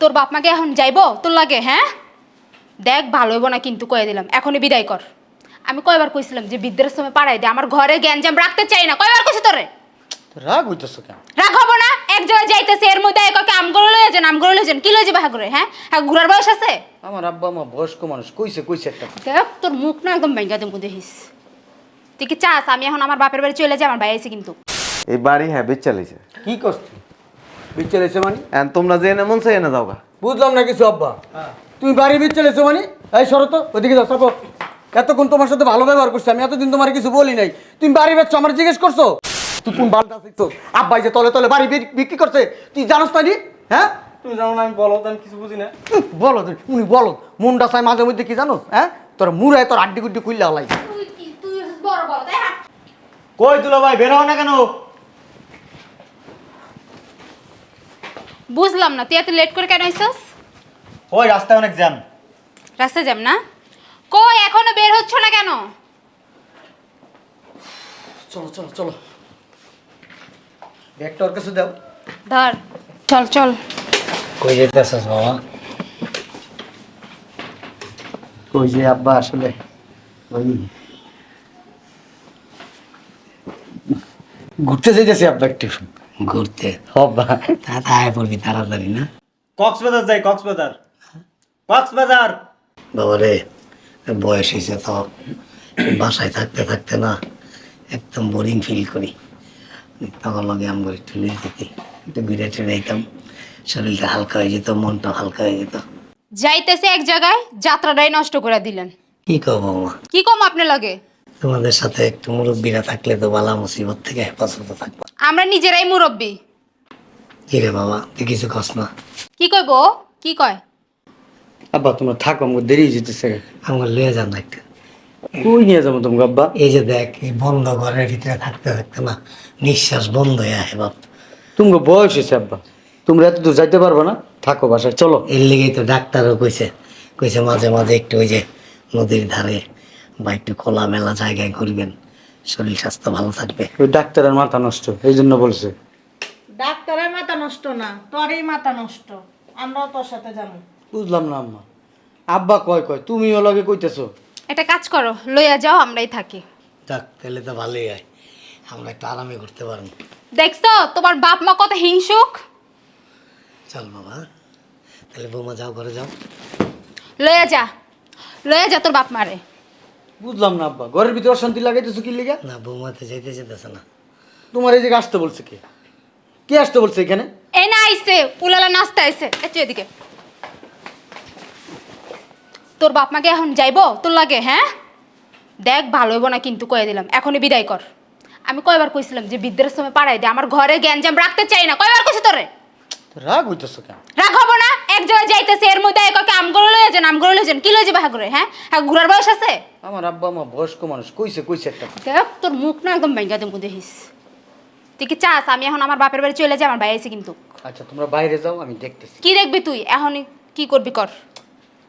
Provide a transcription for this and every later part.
তোর বাপ মাকে এখন যাইবো? তোর লাগে হ্যাঁ? দেখ ভালো হইব না কিন্তু কয়ে দিলাম। এখনই বিদায় কর। আমি কয়বার কইছিলাম যে বৃদ্ধাশ্রমে পাড়াই দে আমার ঘরে গ্যাঞ্জাম রাখতে চাই না। কয়বার কইছি তোরে? রাগ হইতেছো কেন? রাখব না? এক জায়গায় যাইতেছে এর মধ্যে একে আম করে লয়ে যান আম করে লয়ে যান। কি লয়ে যাবে হাগুরে হ্যাঁ? হ্যাঁ ঘুরার বয়স আছে? আমার আব্বা আমার বয়স্ক মানুষ কইছে কইছে একটা দেখ তোর মুখ না একদম ভেঙ্গা দেবো দেখিস। তুই কি চাস? আমি এখন আমার বাপের বাড়ি চলে যাই আমার ভাই আছে কিন্তু। এই বাড়ি হ্যাঁ বেচ চালিয়েছে কি করছি বিচ্ছেল এসে মানে? এখন তোমরা যে এনে মন চাই এনে যাও গা। বুঝলাম না কিছু আব্বা। তুমি বাড়ি বিচ্ছেল এসো মানে? এই শরত ওদিকে যাও চাপো। এতক্ষণ তোমার সাথে ভালো ব্যবহার করছি আমি এতদিন তোমার কিছু বলি নাই। তুমি বাড়ি বেচছো আমার জিজ্ঞেস করছ? তুই কোন বালটা শিখছো আব্বাই যে তলে তলে বাড়ি বিক্রি করছে তুই জানোস না হ্যাঁ? তুমি জানো না আমি বলো আমি কিছু বুঝি না। বলো তুই উনি বলো মনটা চাই মাঝে মধ্যে কি জানোস? হ্যাঁ? তোর মুড়ে তোর আড্ডি গুড্ডি খুললে হলাই তুই তুই বড় বড় তাই কই দুলা ভাই বের হও না কেন? বুঝলাম না তুই এত লেট করে কেন আইসস? ওই রাস্তায় অনেক জ্যাম। রাস্তায় যাম না? কই এখনও বের হচ্ছ না কেন? চলো চলো চলো। ব্যাগটা ওর কাছে দাও। ধর চল চল। কই যেতেছিস বাবা? কই যে আব্বা আসলে? ওই ঘুরতে যেতেছি আব্বা একটু। ঘুরতে। তাই পড়বি তাড়াতাড়ি না? কক্সবাজার যাই কক্সবাজার। কক্সবাজার! বাবারে বয়স হয়েছে তো। বাসায় থাকতে থাকতে না একদম বোরিং ফিল করি। তখন লগে আমার একটু নিয়ে যেতি একটু ঘুরে টুরে যেতাম শরীরটা হালকা হয়ে যেত মনটা হালকা হয়ে যেত। যাইতেছে এক জায়গায় যাত্রাটাই নষ্ট করে দিলেন। কি করব মা? কি কম আপনি লাগে? তোমাদের সাথে একটু মুরব্বীরা থাকলে তো বালা মুসিবত থেকে হেফাজত থাকব। আমরা নিজেরাই মুরব্বী। কি রে বাবা তুই কিছু কস না কি কইব কি কয়? আব্বা তোমরা থাকো আমার দেরি যেতেছে। আমার লয়ে যান না একটু। কই নিয়ে যাব তোমাকে আব্বা? এই যে দেখ এই বন্ধ ঘরের ভিতরে থাকতে থাকতে না নিঃশ্বাস বন্ধ হয়ে আহে বাপ। তোমাকে বয়স হয়েছে আব্বা। তোমরা এত দূর যাইতে পারব না? থাকো বাসায় চলো। এর লেগেই তো ডাক্তারও কইছে কইছে মাঝে মাঝে একটু ওই যে নদীর ধারে বা একটু খোলামেলা জায়গায় ঘুরবেন। শরীর স্বাস্থ্য ভালো থাকবে। ওই ডাক্তারের মাথা নষ্ট এই জন্য বলছে। ডাক্তারের মাথা নষ্ট না তোরই মাথা নষ্ট। আমরাও তোর সাথে যাব। বুঝলাম না আম্মা। আব্বা কয় কয় তুমিও লগে কইতেছো। একটা কাজ করো লইয়া যাও আমরাই থাকি। যাক তাহলে তো ভালোই হয়। আমরা একটু আরামে ঘুরতে পারব। দেখছ তোমার বাপ মা কত হিংসুক? চল বাবা তাহলে বৌমা যাও ঘরে যাও। লইয়া যা লইয়া যা তোর বাপ মারে। বুঝলাম না আব্বা। ঘরের ভিতরে অশান্তি লাগাইতেছো কি লিগা? না বৌমাতে যেতে যেতেছে না। তোমার এই জায়গায় আসতে বলছে কে? কে আসতে বলছে এখানে? এই না আইসে উলালা নাস্তা আইসে একটু এদিকে। তোর বাপ মাকে এখন যাইবো? তোর লাগে হ্যাঁ? দেখ ভালো হইব না কিন্তু কয়ে দিলাম। এখনই বিদায় কর। আমি কয়বার কইছিলাম যে বৃদ্ধাশ্রমে পাড়াই দে আমার ঘরে গ্যাঞ্জাম রাখতে চাই না। কয়বার কইছি তোরে? তো রাগ হইতেছো কেন? এক জায়গায় যাইতেছে এর মধ্যে একে আম করে লয়ে যান আম করে লয়ে যান। কি লয়ে যাবে হাগুরে হ্যাঁ? হ্যাঁ ঘুরার বয়স আছে? আমার আব্বা আমার বয়স্ক মানুষ কইছে কইছে একটা দেখ তোর মুখ না একদম ভেঙ্গা দেবো দেখিস। তুই কি চাস? আমি এখন আমার বাপের বাড়ি চলে যাই আমার ভাই আছে কিন্তু। আচ্ছা তোমরা বাইরে যাও আমি দেখতেছি। কি দেখবি তুই? এখন কি করবি কর?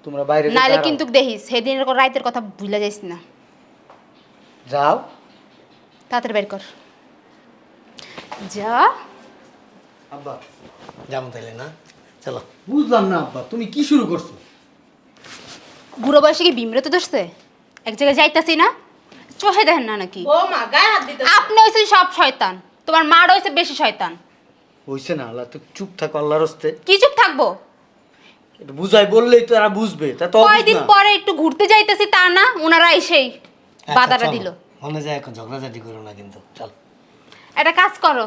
তোমরা বাইরে দাঁড়াও। কিন্তু দেখিস সেদিনের রাইতের কথা ভুলে যাইস না। যাও। তাড়াতাড়ি বের কর। যা। আব্বা যাব তাহলে না? চলো। বুঝলাম না আব্বা তুমি কি শুরু করছ? বুড়ো বয়সে কি বিমরে তো দোষছে এক জায়গায় যাইতাছি না? চোখে দেখেন না নাকি? ও মা গায়ে হাত দিতে আপনি হয়েছেন সব শয়তান। তোমার মার হয়েছে বেশি শয়তান। হইছে না আল্লাহ তো চুপ থাকো আল্লাহর হস্তে। কি চুপ থাকব? একটু বুঝাই বললেই তো এরা বুঝবে তা তো কয়দিন। পরে একটু ঘুরতে যাইতেছি তা না ওনারা এসেই বাধাটা দিল। মনে যায় এখন ঝগড়াঝাটি করো না কিন্তু চল। একটা কাজ করো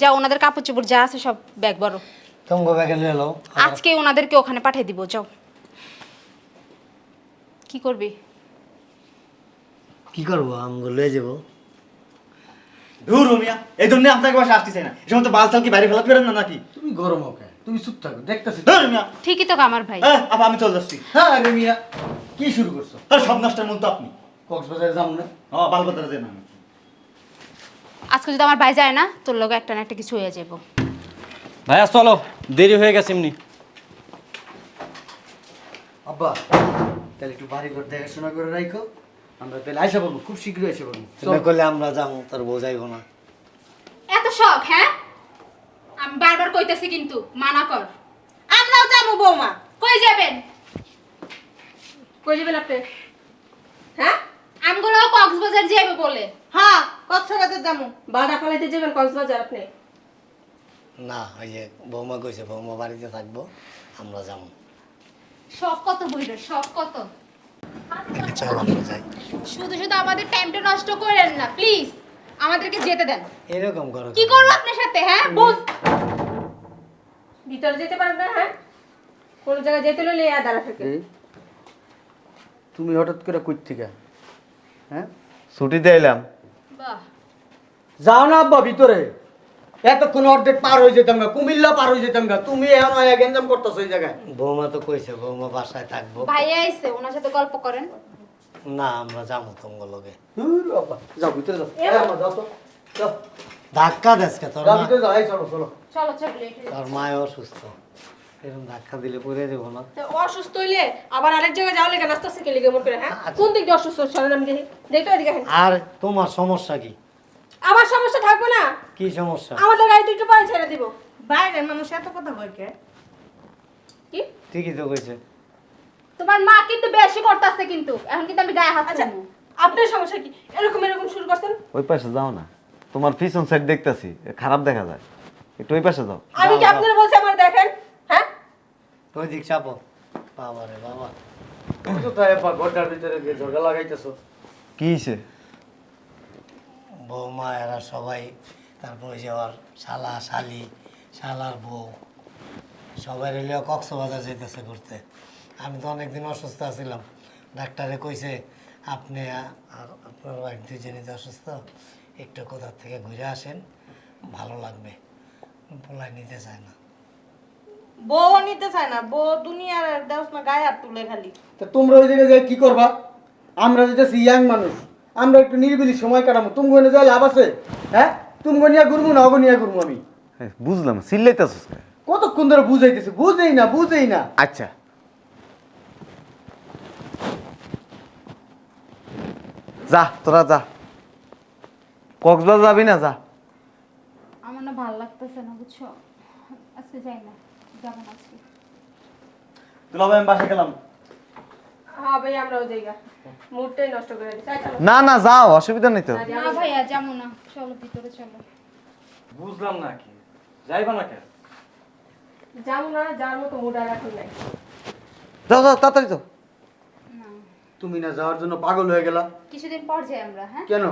যা ওনাদের কাপড় চোপড় যা আছে সব ব্যাগ বড় তোমাকে ব্যাগে এলো আজকে ওনাদেরকে ওখানে পাঠিয়ে দিব যাও কি করবি কি করব আমগুলো লয়ে যাব রুমিয়া এই জন্য আপনাকে বাসা আসতেছে না এই সময় তো বালসাল কি বাইরে ফেলাতে পারেন না নাকি তুমি গরম ওকে তুমি চুপ থাকো দেখতেছি রুমিয়া ঠিকই তো আমার ভাই হ্যাঁ আপা আমি চলে যাচ্ছি হ্যাঁ রুমিয়া কি শুরু করছ তাহলে সব নষ্টের মন তো আপনি কক্সবাজারে যাব না? হ্যাঁ বালবাজারে যান আমি আজকে যদি আমার ভাই যায় না তোর লগে একটা না একটা কিছু হয়ে যাব ভাইয়া চলো দেরি হয়ে গেছে এমনি। আব্বা তাহলে একটু বাড়ি ঘর দেখাশোনা করে রাখো আমরা তাহলে আইসা পড়ব খুব শীঘ্রই এসে পড়ব তুমি করলে আমরা যাব তোর বোঝাইবো না। এত শখ হ্যাঁ? আমি বারবার কইতেছি কিন্তু মানা কর। আমরাও যাব বৌমা। কই যাবেন? কই যাবেন আপনি? হ্যাঁ? আমগুলো কক্সবাজার যাইবে বলে। হ্যাঁ কক্সবাজার যাব বাড়া ফলাইতে যাবেন কক্সবাজার আপনি? না ওই যে বৌমা কইছে বৌমা বাড়িতে থাকব আমরা যাব। শখ কত বইটার শখ কত? চল আমরা যাই। শুধু শুধু আমাদের টাইমটা নষ্ট করেন না প্লিজ আমাদেরকে যেতে দেন। এরকম করো কি করব আপনার সাথে হ্যাঁ? বুঝ ভিতরে যেতে পারবেন না হ্যাঁ? কোন জায়গায় যেতে হলে লিয়া দাঁড়া থাকে। তুমি হঠাৎ করে কই থেকে? হ্যাঁ? ছুটিতে এলাম। বাহ। যাও না আব্বা ভিতরে। এতক্ষণ অর্ধেক পার হয়ে যেতাম গা কুমিল্লা পার হয়ে যেতাম গা। তুমি এখন আয়া গেঞ্জাম করতেছো এই জায়গায়। বৌমা তো কইছে বৌমা বাসায় থাকব। ভাইয়া আইছে ওনার সাথে গল্প করেন। না আমরা যাব তোমার লগে। যাও ভিতরে যাও। এই যাও তো যাও। ধাক্কা দেশকে তোর যাও ভিতরে যাও এই চলো চলো। চলো চলো তোর মায় অসুস্থ। এরকম ধাক্কা দিলে পড়ে দেবো না। অসুস্থ হইলে আবার আরেক জায়গায় যাও লেগে নাস্তা শিখে লিগে মন করে হ্যাঁ? কোন দিক দিয়ে অসুস্থ চলেন আমি দেখি। দেখতে এদিকে আর তোমার সমস্যা কি? আমার সমস্যা থাকবে না? কি সমস্যা? আমাদের গাড়িতে একটু পরে ছেড়ে দিব। বাইরে মানুষ এত কথা কয় কে? কি? ঠিকই তো কইছে। তোমার মা কিন্তু বেশি করতেছে কিন্তু। এখন কিন্তু আমি গায়ে হাত আচ্ছা আপনার সমস্যা কি? এরকম এরকম শুরু করছেন? ওই পাশে যাও না। তোমার পিছন সাইড দেখতাছি খারাপ দেখা যায়। একটু ওই পাশে যাও। আমি কি আপনারা বলছি আমার দেখেন? হ্যাঁ? ওই দিক চাপো। বাবা রে বাবা। তুমি কোথায় আব্বা ঘরটার ভিতরে গিয়ে ঝগড়া লাগাইতেছো। কি হইছে? বৌমা এরা সবাই তারপর ওই যে ওর শালা শালি শালার বউ সবাই রেলিও কক্সবাজার যেতেছে ঘুরতে। আমি তো অনেকদিন অসুস্থ আছিলাম। ডাক্তারে কইছে আপনি আর আপনার ওয়াইফ দুজনই তো অসুস্থ একটু কোথার থেকে ঘুরে আসেন ভালো লাগবে। পোলাই নিতে চায় না। বউ নিতে চায় না বউ দুনিয়ার দেওস না গায়ে হাত তুলে খালি। তা তোমরা ওই জায়গায় যাই কি করবা? আমরা যেতেছি ইয়াং মানুষ। আমরা একটু নিরিবিলি সময় কাটাবো। তুমি গনে যা লাভ আছে হ্যাঁ? তুমি গনিয়া ঘুরবো না অগনিয়া ঘুরবো আমি। হ্যাঁ, বুঝলাম চিল্লাইতেছিস কে? কতক্ষণ ধরে বুঝাইতেছি? বুঝেই না বুঝেই না। আচ্ছা। যা তোরা যা। কক্সবাজার যাবি না যা। আমার না ভালো লাগতেছে না বুঝছ? আজকে যাই না যাব না আজকে। দুলাভাই আমি বাসা গেলাম। না না যাও অসুবিধা নেই তো। না ভাইয়া যাব না। চলো ভিতরে চলো। বুঝলাম না কি। যাইবা না কেন? যাব না যাওয়ার মতো মুড আর এখন নাই। যাও যাও তাড়াতাড়ি যাও। তুমি না যাওয়ার জন্য পাগল হয়ে গেলা। কিছুদিন পর যাই আমরা হ্যাঁ? কেন?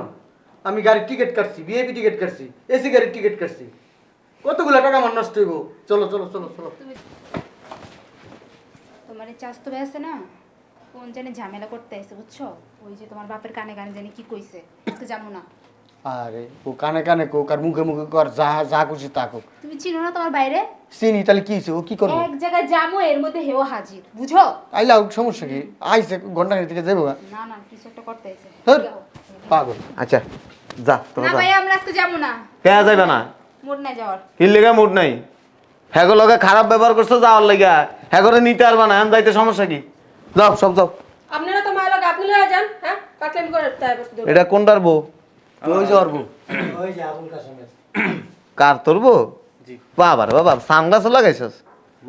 আমি গাড়ির টিকিট কাটছি ভিআইপি টিকিট কাটছি এসি গাড়ির টিকিট কাটছি। কতগুলো টাকা আমার নষ্ট হইব? চলো চলো চলো চলো। তুমি তোমার এই চাস্তো ভাই আছে না? কোন জানি ঝামেলা করতে আসছে বুঝছ? ওই যে তোমার বাপের কানে কানে জানি কি কইছে আজকে যাব না। আরে ও কানে কানে কোক আর মুখে মুখে কর যা যা খুশি তা কোক। তুমি চিনো না তোমার বাইরে? চিনি তাহলে কি হয়েছে ও কি করব এক জায়গায় যাব এর মধ্যে হেও হাজির বুঝো? আইলা সমস্যা কি? আইছে ঘণ্টা দিকে যাব না না কিছু একটা করতে আসছে ধুর, পাগল। আচ্ছা যা তোরা না ভাই আমরা আজকে যাব না। কে যাইবে না। মোট না যাওয়ার। কি লেগে মুড নাই। হ্যাগো লগে খারাপ ব্যবহার করছ যাওয়ার লেগে। হ্যাগরে নিতে পারবা না আমি যাইতে সমস্যা কি? যাও সব যাও। আপনারা তো মায়ের লোক আপনি লয়ে যান হ্যাঁ? করে তাই বসে এটা কোনটার বউ? ওই যে অর্ব ওই যে আবুল কাসেমের কার তোর বউ? বাবা রে বাবা সানগ্লাসও লাগাইছস?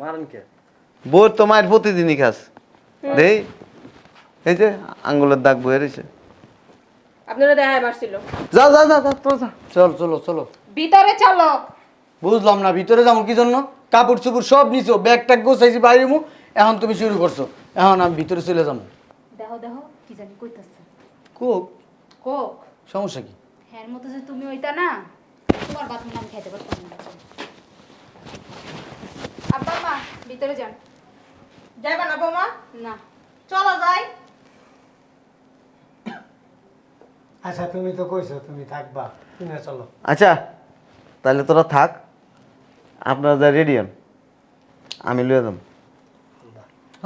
মারেন কে? বউর তো মায়ের প্রতিদিনই খাস। দেই। এই যে আঙ্গুলের দাগ বয়ে রয়েছে আপনারা দেখায় বাসছিল যা যা যা যা তোর যা। চল চলো চলো। ভিতরে চলো। বুঝলাম না ভিতরে যাব কি জন্য? কাপড় চোপড় সব নিছো ব্যাগ ট্যাগ গোছাইছি বাইরে মু। এখন তুমি শুরু করছ। এখন আমি ভিতরে চলে যাব। দেখো দেখো কি জানি কইতাছে। কোক? কোক? সমস্যা কি? হ্যাঁ মতো যে তুমি ওইটা না তোমার বাথরুম আমি খাইতে পারতাম না। আব্বা মা ভিতরে যান। যাইবা না বৌমা? না। চলো যাই। আচ্ছা তুমি তো কইছো তুমি থাকবা। তুমি চলো। আচ্ছা তাহলে তোরা থাক। আপনারা যা রেডি হন আমি লয়ে যাম।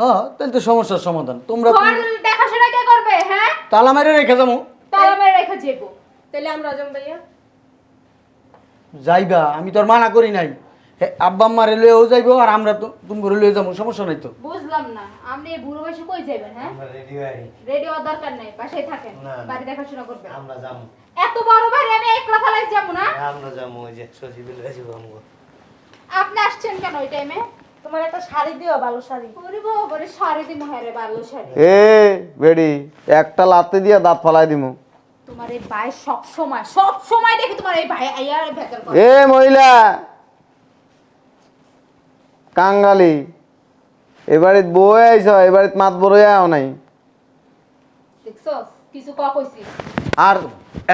হ্যাঁ তাহলে তো সমস্যার সমাধান। তোমরা ঘর দেখাশোনা কে করবে হ্যাঁ? তালা মেরে রেখে যাব। তালা মেরে রেখে যাব। তাহলে আমরা যাব ভাইয়া। যাইবা আমি তোর মানা করি নাই। আব্বা আম্মা রেলওয়েও যাইবো আর আমরা তো তুমি রেলওয়ে যাব সমস্যা নাই তো। বুঝলাম না। আপনি বুড়ো বয়সে কই যাবেন হ্যাঁ? আমরা রেডি হয়ে রেডি হওয়ার দরকার নেই বাসায় থাকেন। বাড়ি দেখাশোনা করবেন। আমরা যাব। এত বড় বাড়ি আমি একলা ফেলাই যাব না? আমরা যাব ওই যে সচিবের কাছে যাব। আপনি আসছেন কেন ওই টাইমে তোমার একটা শাড়ি দিও ভালো শাড়ি। ওরে বাবারে শাড়ি দিমু হ্যাঁ ভালো শাড়ি। এ বেডি একটা লাতে দিয়া দাঁত ফালাই দিমু। তোমার এই ভাই সব সময় সব সময় দেখি তোমার এই ভাই আইয়ার ভেতর করে। এ মহিলা! কাঙ্গালি! এবারে বই আইছ এবারে মাত বড় আও নাই। দেখছ কিছু ক কইছি? আর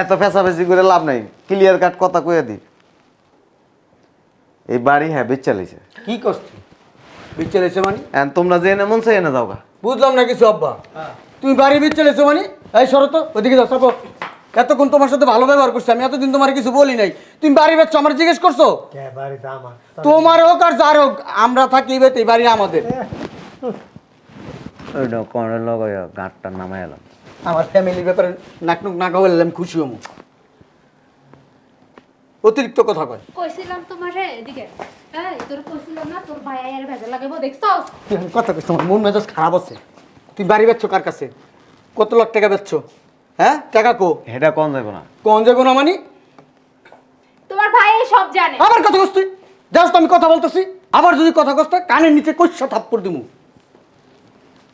এত ফেসাফেসি করে লাভ নাই। ক্লিয়ার কাট কথা কইয়া দি। এই বাড়ি হ্যাঁ বেচ চালিয়েছে কি করছি বিচ্ছে লেছে মানে? এখন তোমরা যে এনে মন চাই এনে বুঝলাম না কিছু আব্বা। তুমি বাড়ি বিচ্ছে লেছো মানে? এই শরত ওদিকে যাও চাপো। এতক্ষণ তোমার সাথে ভালো ব্যবহার করছি আমি এতদিন তোমার কিছু বলি নাই। তুমি বাড়ি বেচছো আমার জিজ্ঞেস করছ? তোমার হোক আর যার হোক আমরা থাকি এই বাড়ি আমাদের। ওইটা নামাই এলাম। আমার ফ্যামিলির ব্যাপারে নাক নুক না খাওয়ালে আমি খুশি হব। অতিরিক্ত কথা কয়। কইছিলাম তোমারে এদিকে। এই তোর কইছিলাম না তোর ভাই আইয়ার ভেতর লাগাবো দেখছ? তুই এখন কথা কইস তোমার মন মেজাজ খারাপ আছে। তুই বাড়ি বেচছো কার কাছে? কত লাখ টাকা বেচছো? হ্যাঁ টাকা কো? এটা কোন যাব না। কোন যাব না মানে? তোমার ভাই এই সব জানে। আবার কথা কস তুই? জাস্ট আমি কথা বলতেছি। আবার যদি কথা কস তো কানের নিচে কইসা থাপ্পড় দিমু।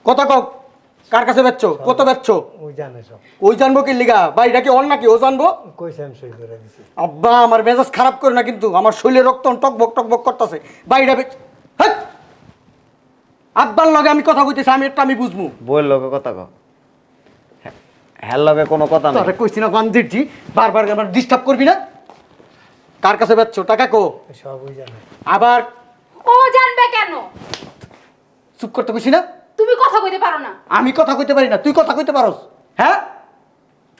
কথা কক কার কাছে বেচছো? কত বেচছো? ওই জানে সব। ওই জানব কি লিগা? বাড়িটা কি অন্য নাকি? ও জানব? কইছে আমি সই করে দিছি। আব্বা আমার মেজাজ খারাপ করে না কিন্তু। আমার শরীরে রক্ত টকবক টকবক করতেছে। বাড়িটা বেচ হেৎ! আব্বার লগে আমি কথা কইতেছি আমি একটা আমি বুঝব বইয়ের লগে কথা কও। হ্যাঁ, হ্যার লগে কোনো কথা না তোরা কইছি না বান্দিরজি বারবার আমার ডিস্টার্ব করবি না? কার কাছে বেচছো? টাকা কো? সব ওই জানে। আবার ও জানবে কেন? চুপ করতে কইছি না? তুমি কথা কইতে পারো না। আমি কথা কইতে পারি না তুই কথা কইতে পারোস হ্যাঁ?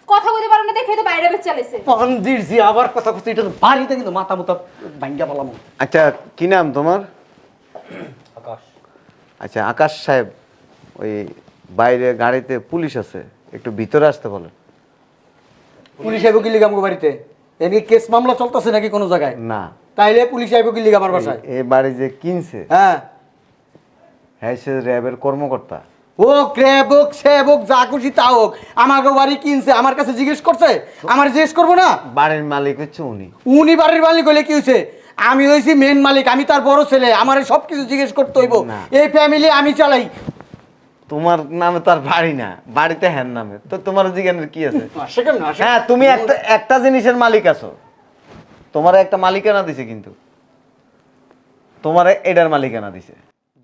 কথা কইতে পারো না দেখে তো বাইরে বেচ চালাইছে। বান্দির জি আবার কথা কইতে এটা তো বাড়িতে কিন্তু মাথা মুতা ভাঙ্গা পালাম আচ্ছা কি নাম তোমার? আকাশ। আচ্ছা আকাশ সাহেব ওই বাইরে গাড়িতে পুলিশ আছে একটু ভিতরে আসতে বলেন। পুলিশ আইব কি লিগাম বাড়িতে? এনে কেস মামলা চলতেছে নাকি কোনো জায়গায়? না। তাইলে পুলিশ আইব কি লিগা আমার বাসায়? এই বাড়ি যে কিনছে? হ্যাঁ। হ্যাঁ সে র্যাবের কর্মকর্তা। ও ক্র্যাব হোক স্যাব হোক যা খুশি তা হোক আমাকে বাড়ি কিনছে আমার কাছে জিজ্ঞেস করছে আমার জিজ্ঞেস করব না? বাড়ির মালিক হচ্ছে উনি। উনি বাড়ির মালিক হলে কি হয়েছে? আমি হয়েছি মেন মালিক আমি তার বড় ছেলে আমার সব কিছু জিজ্ঞেস করতে হইব। না। এই ফ্যামিলি আমি চালাই। তোমার নামে তার বাড়ি না বাড়িতে হ্যান নামে। তো তোমার জিজ্ঞানের কি আছে? হ্যাঁ তুমি একটা একটা জিনিসের মালিক আছো। তোমার একটা মালিকানা দিছে কিন্তু। তোমার এটার মালিকানা দিছে।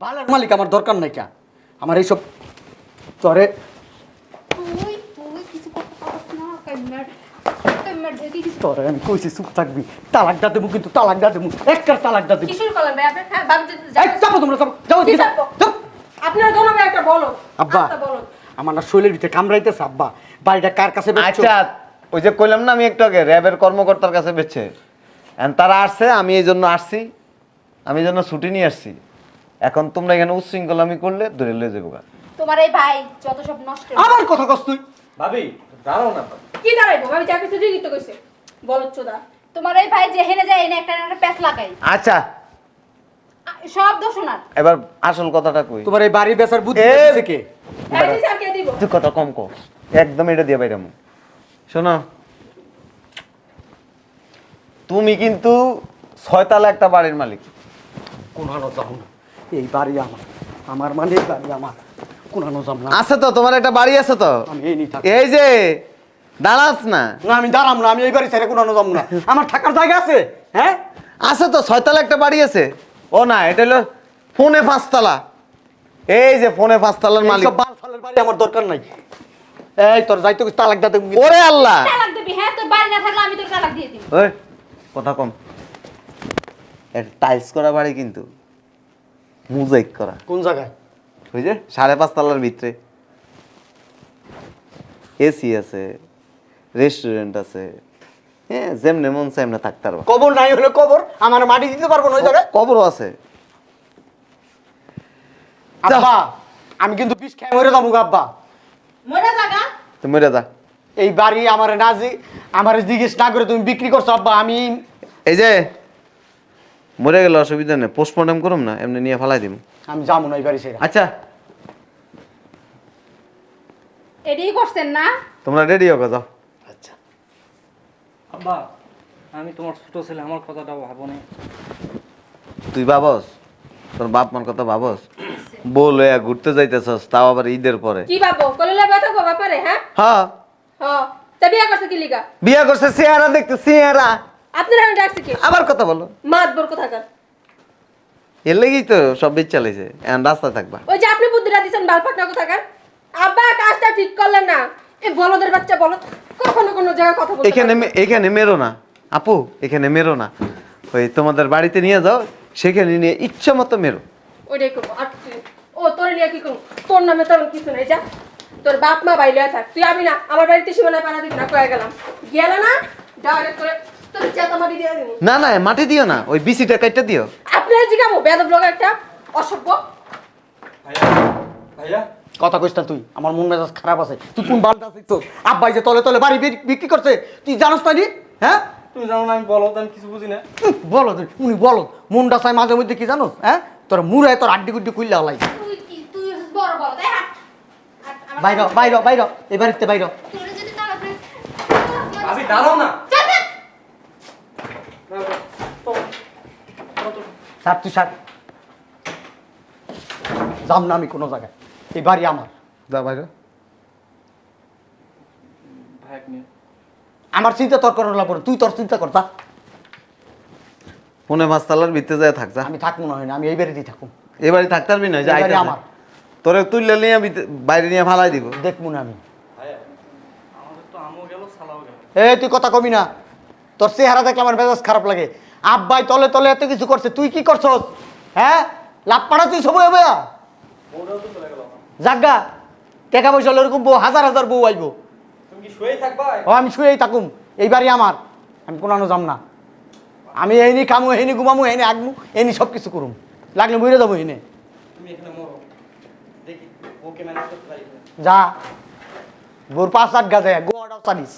বালের মালিক আমার দরকার নাই কা। আমার এইসব তরে তুই তুই কিছু করতে পারছ না কাইমার কাইমার দেখি কিছু তরে আমি কইছি চুপ থাকবি। তালাক দা দেবো কিন্তু তালাক দা দেবো। একটা তালাক দা দেবো। কিশোর কলেন ভাই আপনি হ্যাঁ তোমরা যাও? যাও। আপনার একটা বলো। আব্বা আমার না শরীরের ভিতরে কামড়াইতেছে আব্বা। বাড়িটা কার কাছে? আচ্ছা ওই যে কইলাম না আমি একটু আগে র্যাবের কর্মকর্তার কাছে বেচছে। তারা আসছে আমি এই জন্য আসছি। আমি এই জন্য ছুটি নিয়ে আসছি। এখন তোমরা এখানে উচ্ছৃঙ্খলামি করলে ধরে লয়ে যাব গা। তোমার এই ভাই যত সব নষ্ট আবার কথা কস তুই। ভাবি দাঁড়াও না। কি দাঁড়াইবো? ভাবি যা কিছু ঠিকই তো কইছে। বলো চোদা। তোমার এই ভাই যে হেনে যায় এনে একটা না একটা প্যাচ লাগাই আচ্ছা। সব দোষ ওনার। এবার আসল কথাটা কই? তোমার এই বাড়ি বেচার বুদ্ধি দিছে কে? এই দিছে আর কে দিব। তুই কথা কম কর। একদম এটা দিয়ে বাইরাম শোনো। তুমি কিন্তু ছয়তলা একটা বাড়ির মালিক। কোনানো যাও না। এই বাড়ি আমার আমার মানে এই বাড়ি আমার। কোনানো যাব না আছে তো তোমার একটা বাড়ি আছে তো? আমি এই নিয়ে থাকি। এই যে দাঁড়াস না। না আমি দাঁড়াম না আমি এই বাড়ি ছেড়ে কোনানো যাব না আমার থাকার জায়গা আছে হ্যাঁ? আছে তো ছয়তলা একটা বাড়ি আছে। ও না এটা হলো ফোনে পাঁচতলা। এই যে ফোনে পাঁচতলার মালিক। বাল ফালের বাড়ি আমার দরকার নাই। এই তোর যাইতে কইছি তালাক দাতে ওরে আল্লাহ! তালাক দিবি হ্যাঁ? তোর বাড়ি না থাকলে আমি তোর তালাক দিয়ে দিব। ওই কথা কম। এটা টাইলস করা বাড়ি কিন্তু। মুজাইক করা। কোন জায়গায়? ওই যে সাড়ে পাঁচ তলার ভিতরে। এসি আছে রেস্টুরেন্ট আছে। হ্যাঁ যেমনে মন চাই এমনি থাকতে পারব। কবর নাই হলে কবর আমার মাটি দিতে পারব না ওই জায়গায়? কবরও আছে। আব্বা আমি কিন্তু বিষ খেয়ে মরে যাব আব্বা। ময়না জায়গা তুমি মেরে দা এই বাড়ি আমার নাজি আমার জিজ্ঞেস না করে তুমি বিক্রি করছ আব্বা আমি এই যে মরে গেলে অসুবিধা নেই পোস্টমর্টম করুম না এমনি নিয়ে ফেলাই দিম। আমি যাব না এই বাড়ি ছেড়ে আচ্ছা। এটাই করছেন না? তোমরা রেডি হোক যাও। আচ্ছা। আব্বা আমি তোমার ছোট ছেলে আমার কথাটা ভাবো না। তুই বাবস তোর বাপ মার কথা ভাবস? বলে ঘুরতে যাইতেছস তাও আবার ঈদের পরে। কি ভাবো? কলেলে ব্যথা গো ব্যাপারে হ্যাঁ? হ্যাঁ। হ্যাঁ তা বিয়া করছে কি লিগা? বিয়ে করছে চেহারা দেখতে চেহারা। আপনার ডাকছি কি? আবার কথা বলো। মাত বোর কোথাকার এর লেগেই তো সব বিচ চালিয়েছে এখন রাস্তায় থাকবা। ওই যে আপনি বুদ্ধিটা কোথাকার আব্বা কাজটা ঠিক করলেন না। এই বলদের বাচ্চা কখনো কোনো জায়গায় কথা বলতে এখানে মে- এখানে মেরো না। আপু এখানে মেরো না। ওই তোমাদের বাড়িতে নিয়ে যাও সেখানে নিয়ে ইচ্ছা মতো মেরো। ওইটাই করব। আর ও তোর নিয়ে কি করব? তোর নামে তেমন কিছু নেই যা। তোর বাপ মা বাইলে থাক তুই আমি না আমার বাড়িতে সীমানায় পাড়া দিবি না কয়ে গেলাম। গেলে না? ডাইরেক্ট করে চেতা মাটি দিয়ে দিবি। না না মাটি দিও না ওই বিসিটা দিও। আপনার বেদব লোক একটা অসভ্য। ভাইয়া ভাইয়া। কথা কইস না তুই আমার মন মেজাজ খারাপ আছে। তুই কোন বালটা শিখছো আব্বাই যে তলে তলে বাড়ি বিক্রি করছে তুই জানোস না হ্যাঁ? তুমি জানো না আমি বলো আমি কিছু বুঝি না। উহ, বলো তুই উনি বলো মনটা চাই মাঝে মধ্যে কি জানোস হ্যাঁ? তোর মুড়ায় তোর আড্ডি গুড্ডি খুললে হলাই। তুই কি তুই বড় বড় তাই হাত বাইর বাইর বাইর এই বাড়িতে বাইর ভাবি দাঁড়াও না। স্যার তুই স্যার যাম না আমি কোনো জায়গায়। এই বাড়ি আমার। যা বাইরে। আমার চিন্তা তোর করার লাগবে তুই তোর চিন্তা কর যা। পুনে মাছতলার ভিতরে যায় থাক যা। আমি থাকব না হয় না আমি এই বাড়িতেই থাকুম এবারে থাকতে পারবি না? এই যাই বাড়ি আমার। তোরে তুললে নিয়ে ভিতরে- বাইরে নিয়ে ফালাই দিব। দেখব না আমি। এই তুই কথা কবি না। তোর চেহারা দেখলে আমার মেজাজ খারাপ লাগে। আব্বাই তলে তলে এত কিছু করছে তুই কি করছস? হ্যাঁ? লাভ পাড়া তুই সবই হবে। জাগা টাকা পয়সা হলে এরকম বউ হাজার হাজার বউ আইবো। থাকবা? ও আমি শুয়েই থাকুম এই বাড়ি আমার। আমি কোনো যাম না। আমি এইনি খামু এইনি ঘুমামু এইনি আগমু এইনি সব কিছু করুম। লাগলে মরে। যাব কিনা। যা গোর পাঁচ আট গাছে গোয়াটাও চালিস।